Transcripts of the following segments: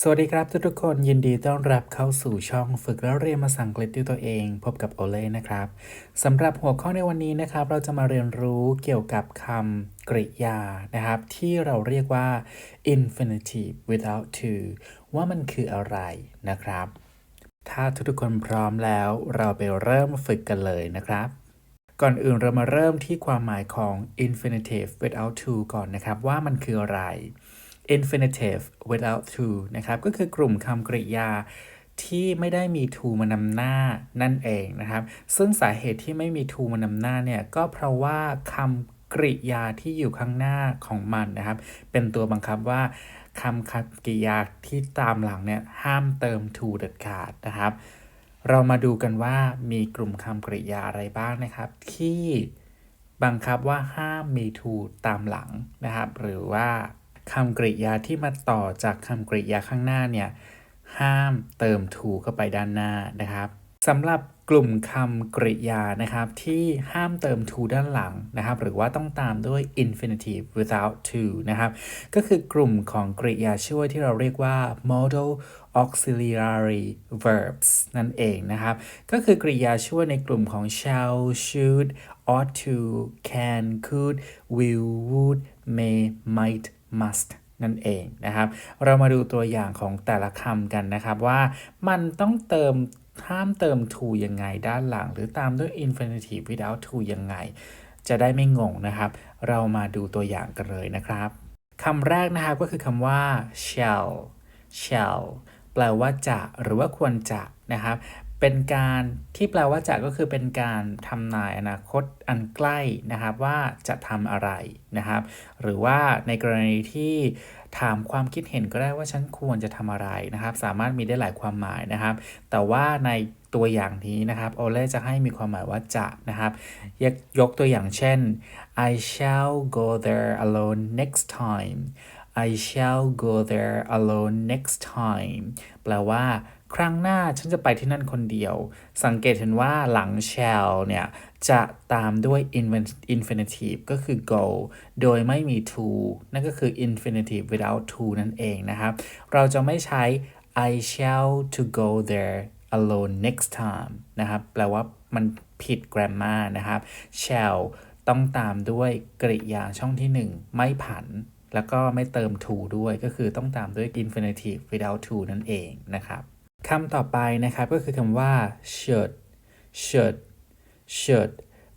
สวัสดีครับทุกๆคนยินดีต้อนรับเข้าสู่ช่องฝึกแล้วเรียนภาษาอังกฤษด้วยตัวเอง พบกับโอเล่นะครับสำหรับหัวข้อในวันนี้นะครับ เราจะมาเรียนรู้เกี่ยวกับคำกริยานะครับ ที่เราเรียกว่า infinitive without to ว่ามันคืออะไรนะครับ ถ้าทุกๆคนพร้อมแล้วเราไปเริ่มฝึกกันเลยนะครับ ก่อนอื่นเรามาเริ่มที่ความหมายของ infinitive without to ก่อนนะครับ ว่ามันคืออะไร infinitive without to นะครับ ก็คือกลุ่มคำกริยาที่ไม่ได้มี to มานำหน้านั่นเองนะครับ ซึ่งสาเหตุที่ไม่มี to มานำหน้าเนี่ย ก็เพราะว่าคำกริยาที่อยู่ข้างหน้าของมันนะครับ เป็นตัวบังคับว่าคำคำกริยาที่ตามหลังเนี่ย ห้ามเติม to เด็ดขาดนะครับ เรามาดูกันว่ามีกลุ่มคำกริยาอะไรบ้างนะครับ ที่บังคับว่าห้ามมี to ตามหลังนะครับ หรือว่า คำกริยาที่มาต่อจากคำกริยาข้างหน้าเนี่ยห้ามเติม to เข้าไปด้านหน้านะครับสำหรับกลุ่มคำกริยานะครับที่ห้ามเติม to ด้านหลังนะครับ หรือว่าต้องตามด้วย infinitive without to นะครับ ก็คือกลุ่มของกริยาช่วยที่เราเรียกว่า modal auxiliary verbs นั่นเองนะครับ ก็คือกริยาช่วยในกลุ่มของ shall should ought to can could will would may might must นั่นเองนะครับ เรามาดูตัวอย่างของแต่ละคำกันนะครับว่ามันต้องเติมห้ามเติม to ยังไงด้านหลัง หรือตามด้วย infinitive without to ยังไง จะได้ไม่งงนะครับ เรามาดูตัวอย่างกันเลยนะครับคำแรกนะครับก็คือคำว่า shall shall แปลว่าจะหรือว่าควรจะนะครับ เป็นการที่แปลว่าจะก็คือเป็นการทำนายอนาคตอันใกล้นะครับว่าจะทำอะไรนะครับ หรือว่าในกรณีที่ถามความคิดเห็นก็ได้ว่าฉันควรจะทำอะไรนะครับ สามารถมีได้หลายความหมายนะครับ แต่ว่าในตัวอย่างนี้นะครับโอเล่จะให้มีความหมายว่าจะนะครับยกยกตัวอย่างเช่น I shall go there alone next time I shall go there alone next time แปลว่า ครั้งหน้าฉันจะไปที่นั่นคนเดียว สังเกตเห็นว่าหลัง shall เนี่ย จะตามด้วย infinitive ก็คือ go โดยไม่มี to นั่นก็คือ infinitive without to นั่นเองนะครับ เราจะไม่ใช้ I shall to go there alone next time นะครับ แปลว่ามันผิด grammar นะครับ shall ต้องตามด้วยกริยาช่องที่ 1 ไม่ผัน แล้วก็ไม่เติม to ด้วย ก็คือต้องตามด้วย infinitive without to นั่นเองนะครับ คำต่อไปนะครับก็คือคำว่า should should should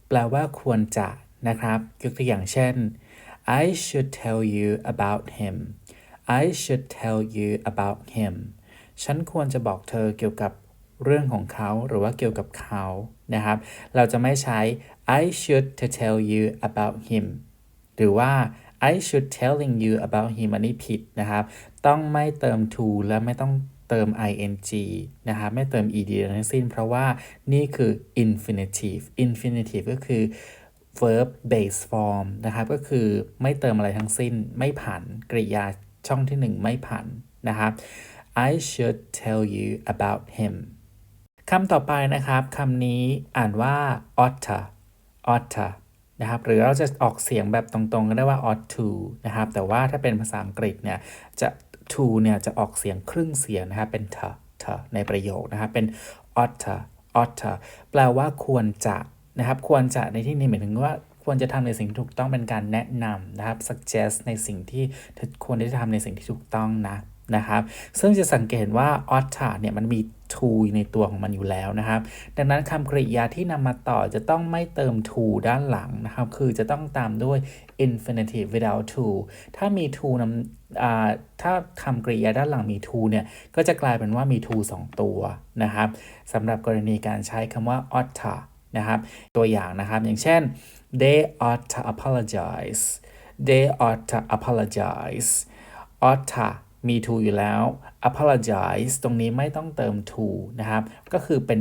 แปลว่าควรจะนะครับยกตัวอย่างเช่น I should tell you about him I should tell you about him ฉันควรจะบอกเธอเกี่ยวกับเรื่องของเขาหรือว่าเกี่ยวกับเขานะครับ เราจะไม่ใช้ I should to tell you about him หรือว่า I should telling you about him อันนี้ผิดนะครับ ต้องไม่เติม to และไม่ต้อง เติม ing นะครับไม่เติม ed ทั้งสิ้น เพราะว่านี่คือ infinitive infinitive ก็คือ verb base form นะครับ ก็คือไม่เติมอะไรทั้งสิ้น ไม่ผัน กริยาช่องที่1ไม่ผันนะครับ I should tell you about him คำต่อไปนะครับคำนี้อ่านว่า oughta oughta นะครับหรือเราจะออกเสียงแบบตรงๆก็ได้ว่า ought to นะครับแต่ว่าถ้าเป็นภาษาอังกฤษเนี่ยจะ to เนี่ยจะออกเสียงครึ่งเสียงนะฮะเป็น t t ในประโยคนะฮะเป็น oughta oughta แปลว่าควรจะนะครับ ควรจะในที่นี้หมายถึงว่าควรจะทำในสิ่งที่ถูกต้องเป็นการแนะนำนะครับ suggest ในสิ่งที่ควรที่จะทำในสิ่งที่ถูกต้องนะ นะครับซึ่งจะสังเกตว่า oughta เนี่ยมันมี to ในตัวของมันอยู่แล้วนะครับ ดังนั้นคำกริยาที่นำมาต่อจะต้องไม่เติม to ด้านหลังนะครับ คือจะต้องตามด้วย infinitive without to ถ้ามี to นำถ้าคำกริยาด้านหลังมี to เนี่ย ก็จะกลายเป็นว่ามี to 2 ตัวนะครับสำหรับกรณีการใช้คำว่า oughta นะครับ ตัวอย่างนะครับ อย่างเช่น they ought to apologize they ought to apologize oughta มี to อยู่แล้ว apologize ตรงนี้ไม่ต้องเติม to นะครับ ก็คือเป็น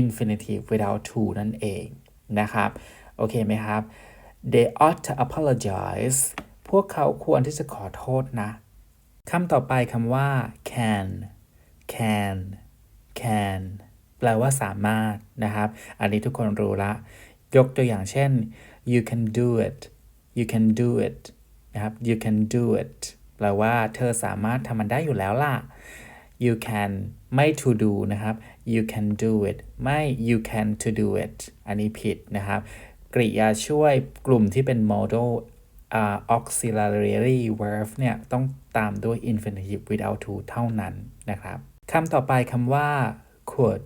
infinitive without to นั่นเองนะครับ โอเคไหมครับ they ought to apologize พวกเขาควรที่จะขอโทษนะคำต่อไปคำว่า can can can แปลว่าสามารถนะครับ อันนี้ทุกคนรู้ละ ยกตัวอย่างเช่น you can do it you can do it นะครับ you can do it แปลว่าเธอสามารถทำมันได้อยู่แล้วล่ะ you can ไม่ to do นะครับ you can do it ไม่ you can to do it อันนี้ผิดนะครับ กริยาช่วยกลุ่มที่เป็น modal อ่า auxiliary verb เนี่ย ต้องตามด้วย infinitive without to เท่านั้นนะครับคำต่อไปคำว่า could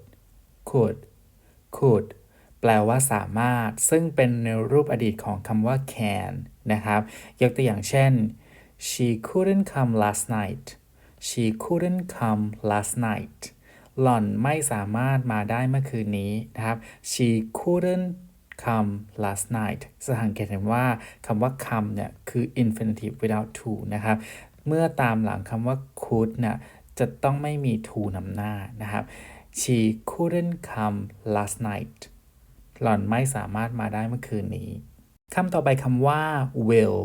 could could แปลว่าสามารถ ซึ่งเป็นในรูปอดีตของคำว่า can นะครับ ยกตัวอย่างเช่น she couldn't come last night she couldn't come last night หล่อนไม่สามารถมาได้เมื่อคืนนี้นะครับ she couldn't come last night สังเกตเห็นว่าคำว่า come เนี่ย คือ infinitive without to นะครับ เมื่อตามหลังคำว่า could เนี่ยจะต้องไม่มี to นำหน้านะครับ she couldn't come last night หล่อนไม่สามารถมาได้เมื่อคืนนี้คำต่อไปคำว่า will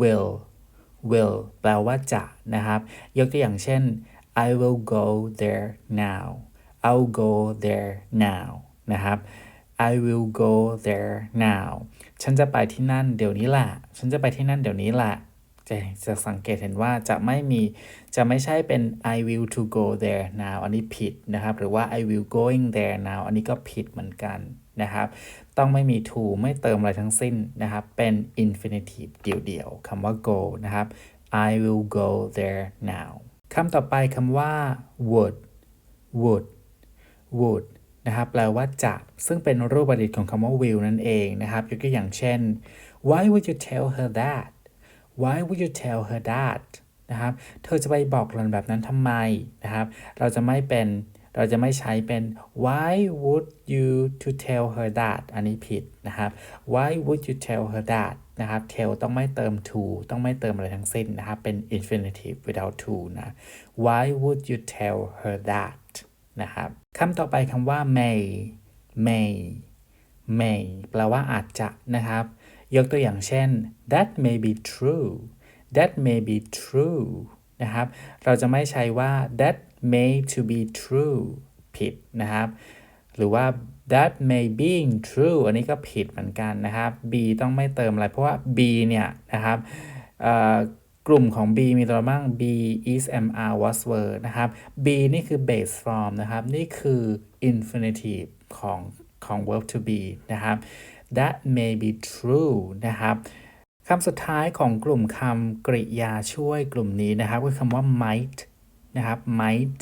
will will แปลว่าจะนะครับ ยกตัวอย่างเช่น I will go there now I'll go there now นะครับ I will go there now ฉันจะไปที่นั่นเดี๋ยวนี้แหละ ฉันจะไปที่นั่นเดี๋ยวนี้แหละ จะจะสังเกตเห็นว่าจะไม่มีจะไม่ใช่เป็น I will to go there now อันนี้ผิดนะครับ หรือว่า I will going there now อันนี้ก็ผิดเหมือนกันนะครับ ต้องไม่มี to ไม่เติมอะไรทั้งสิ้นนะครับ เป็น infinitive เดี่ยวๆคำว่า go นะครับ I will go there now คำต่อไปคำว่า would would would นะครับแปลว่าจะซึ่งเป็นรูปประดิษฐ์ของคำว่า will นั่นเองนะครับยกตัวอย่างเช่น why would you tell her that why would you tell her that นะครับ เธอจะไปบอกหล่อนแบบนั้นทำไมนะครับ เราจะไม่เป็น เราจะไม่ใช้เป็น why would you to tell her that อันนี้ผิดนะครับ why would you tell her that นะครับ tell ต้องไม่เติม to ต้องไม่เติมอะไรทั้งสิ้นนะครับ เป็น infinitive without to นะ why would you tell her that นะครับคำต่อไปคำว่า may may may แปลว่าอาจจะนะครับ ยกตัวอย่างเช่น that may be true that may be true นะครับ เราจะไม่ใช้ว่า that may to be true ผิดนะครับ หรือว่า that may being true อันนี้ก็ผิดเหมือนกันนะครับ be ต้องไม่เติมอะไร เพราะว่า be เนี่ยนะครับกลุ่มของ be มีตัวบ้าง be is am are was were นะครับ be นี่คือ base form นะครับ นี่คือ infinitive ของของ verb to be นะครับ that may be true นะครับคำสุดท้ายของกลุ่มคำกริยาช่วยกลุ่มนี้นะครับคือคำว่า might นะครับ might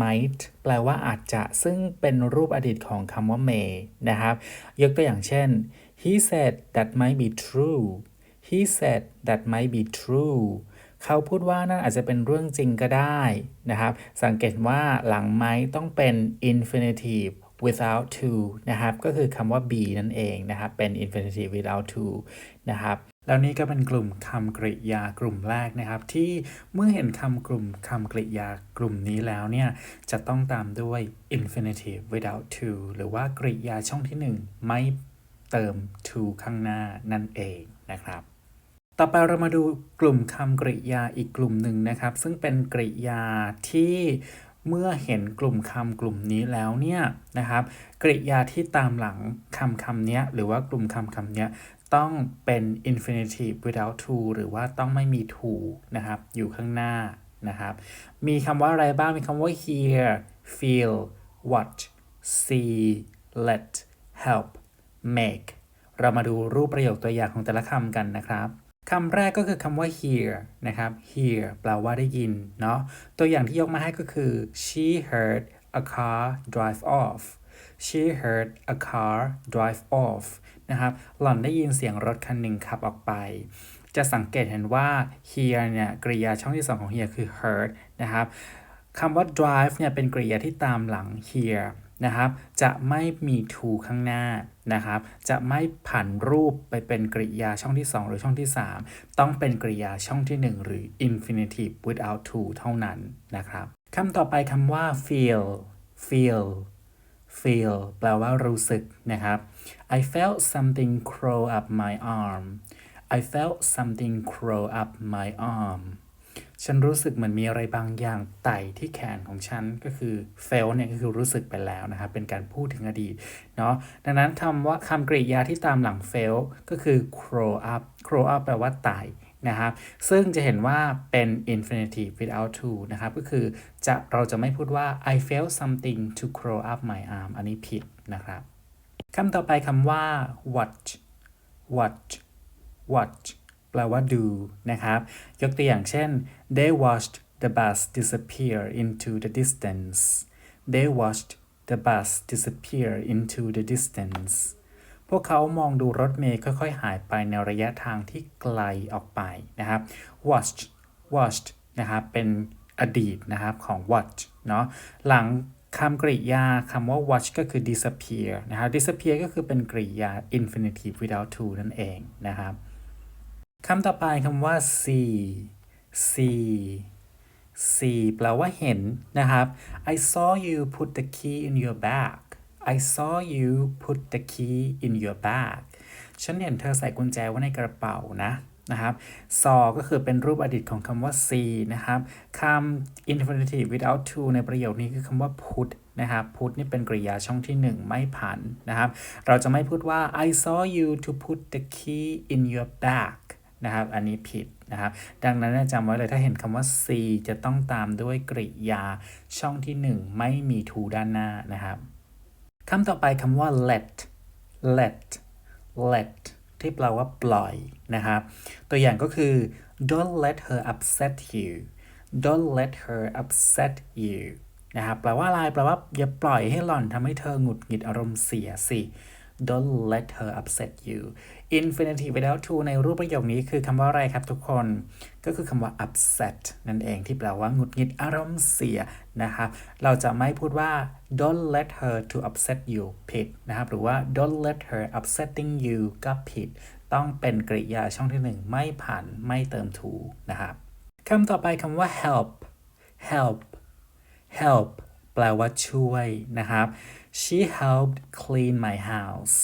might แปลว่าอาจจะซึ่งเป็นรูปอดีตของคำว่า may นะครับ ยกตัวอย่างเช่น he said that might be true he said that might be true เขาพูดว่านั่นอาจจะเป็นเรื่องจริงก็ได้นะครับ สังเกตว่าหลัง might ต้องเป็น infinitive without to นะครับ ก็คือคำว่า be นั่นเองนะครับ เป็น infinitive without to นะครับ แล้วนี่ก็เป็นกลุ่มคำกริยากลุ่มแรกนะครับ ที่เมื่อเห็นคำกลุ่มคำกริยากลุ่มนี้แล้วเนี่ย จะต้องตามด้วย infinitive without to หรือว่ากริยาช่องที่ 1 ไม่เติม to ข้างหน้านั่นเองนะครับต่อไปเรามาดูกลุ่มคำกริยาอีกกลุ่มหนึ่งนะครับ ซึ่งเป็นกริยาที่ เมื่อเห็นกลุ่มคำกลุ่มนี้แล้วเนี่ยนะครับ กริยาที่ตามหลังคำคำนี้หรือว่ากลุ่มคำคำนี้ต้องเป็น infinitive without to หรือว่าต้องไม่มี to นะครับ อยู่ข้างหน้านะครับ มีคำว่าอะไรบ้าง มีคำว่า hear feel watch see let help make เรามาดูรูปประโยคตัวอย่างของแต่ละคำกันนะครับ คำแรกก็คือคำว่า hear นะครับ hear แปลว่าได้ยินเนาะตัวอย่างที่ยกมาให้ก็คือ she heard a car drive off she heard a car drive off นะครับหล่อนได้ยินเสียงรถคันหนึ่งขับออกไป จะสังเกตเห็นว่า hear เนี่ยกริยาช่องที่2ของ hear คือ heard นะครับคำว่า drive เนี่ยเป็นกริยาที่ตามหลัง hear นะครับ จะไม่มี to ข้างหน้านะครับ จะไม่ผันรูปไปเป็นกริยาช่องที่ 2 หรือช่องที่ 3 ต้องเป็นกริยาช่องที่ 1 หรือ infinitive without to เท่านั้นนะครับคำต่อไปคำว่า feel feel feel แปลว่ารู้สึกนะครับ I felt something crawl up my arm I felt something crawl up my arm ฉันรู้สึกเหมือนมีอะไรบางอย่างไต่ที่แขนของฉันก็คือ felt เนี่ยก็คือรู้สึกไปแล้วนะครับเป็นการพูดถึงอดีตเนาะดังนั้นคำว่าคำกริยาที่ตามหลัง felt ก็คือ crawl up crawl up แปลว่าไต่นะครับซึ่งจะเห็นว่าเป็น infinitive without to นะครับก็คือจะเราจะไม่พูดว่า I felt something to crawl up my arm อันนี้ผิดนะครับคำต่อไปคำว่า watch watch watch ลว่าดูนะครับ ยกตัวอย่างเช่น they watched the bus disappear into the distance they watched the bus disappear into the distance พวกเขามองดูรถเมย์ค่อยๆ หายไปในระยะทางที่ไกลออกไปนะครับ watched watched นะครับ เป็นอดีตนะครับของ watch เนาะหลังคำกริยาคำว่า watch ก็คือ disappear นะครับ disappear ก็คือเป็นกริยา infinitive without to นั่นเองนะครับ คำต่อไปคำว่า see see see แปลว่าเห็นนะครับ I saw you put the key in your bag I saw you put the key in your bag ฉันเห็นเธอใส่กุญแจไว้ในกระเป๋านะนะครับ saw ก็คือเป็นรูปอดีตของคำว่า see นะครับคำ infinitive without to ในประโยคนี้คือคำว่า put นะครับ put นี่เป็นกริยาช่องที่ 1 ไม่ผันนะครับ เราจะไม่พูดว่า I saw you to put the key in your bag นะครับ อันนี้ผิดนะครับ ดังนั้นจำไว้เลยถ้าเห็นคำว่า see จะต้องตามด้วยกริยาช่องที่ 1 ไม่มี to ด้านหน้านะครับคำต่อไปคำว่า let let let ที่แปลว่าปล่อยนะครับ ตัวอย่างก็คือ don't let her upset you don't let her upset you นะครับ แปลว่าอะไร แปลว่าอย่าปล่อยให้หล่อนทำให้เธอหงุดหงิดอารมณ์เสียสิ don't let her upset you infinitive without to ในรูปประโยคนี้คือคำว่าอะไรครับทุกคน ก็คือคำว่า upset นั่นเองที่แปลว่าหงุดหงิดอารมณ์เสียนะครับ เราจะไม่พูดว่า don't let her to upset you ผิดนะครับ หรือว่า don't let her upsetting you ก็ผิด ต้องเป็นกริยาช่องที่หนึ่งไม่ผ่านไม่เติม to นะครับคำต่อไปคำว่า help help help แปลว่าช่วยนะครับ she helped clean my house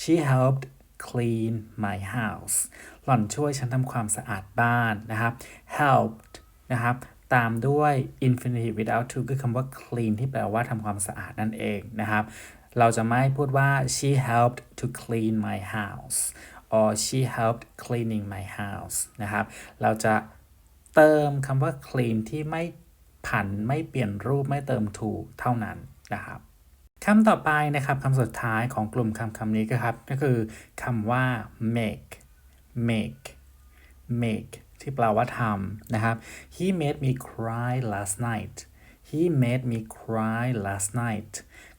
she helped clean my house หล่อนช่วยฉันทำความสะอาดบ้านนะครับ helped นะครับตามด้วย infinitive without to คือคำว่า clean ที่แปลว่าทำความสะอาดนั่นเองนะครับ เราจะไม่พูดว่า she helped to clean my house or she helped cleaning my house นะครับ เราจะเติมคำว่า clean ที่ไม่ผันไม่เปลี่ยนรูปไม่เติม to เท่านั้นนะครับ คำต่อไปนะครับคำสุดท้ายของกลุ่มคำคำนี้ก็ครับ ก็คือคำว่า make make make ที่แปลว่าทำนะครับ he made me cry last night he made me cry last night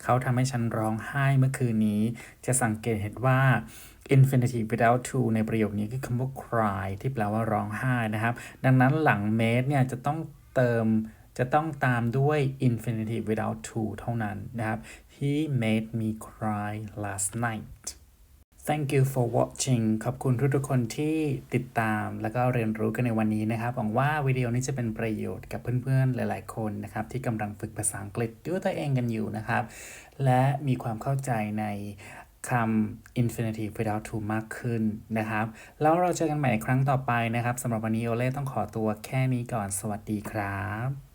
เขาทำให้ฉันร้องไห้เมื่อคืนนี้ จะสังเกตเห็นว่า infinitive without to ในประโยคนี้คือคำว่า cry ที่แปลว่าร้องไห้นะครับ ดังนั้นหลัง made เนี่ยจะต้องเติม จะต้องตามด้วย infinitive without to เท่านั้นนะครับ he made me cry last night Thank you for watching ขอบคุณทุกๆคนที่ติดตามแล้วก็เรียนรู้กันในวันนี้นะครับ หวังว่าวิดีโอนี้จะเป็นประโยชน์กับเพื่อนๆ หลายๆ คนนะครับ ที่กำลังฝึกภาษาอังกฤษด้วยตัวเองกันอยู่นะครับ และมีความเข้าใจในคำ infinitive without to มากขึ้นนะครับ แล้วเราเจอกันใหม่ในครั้งต่อไปนะครับสำหรับวันนี้โอเล่ต้องขอตัวแค่นี้ก่อน สวัสดีครับ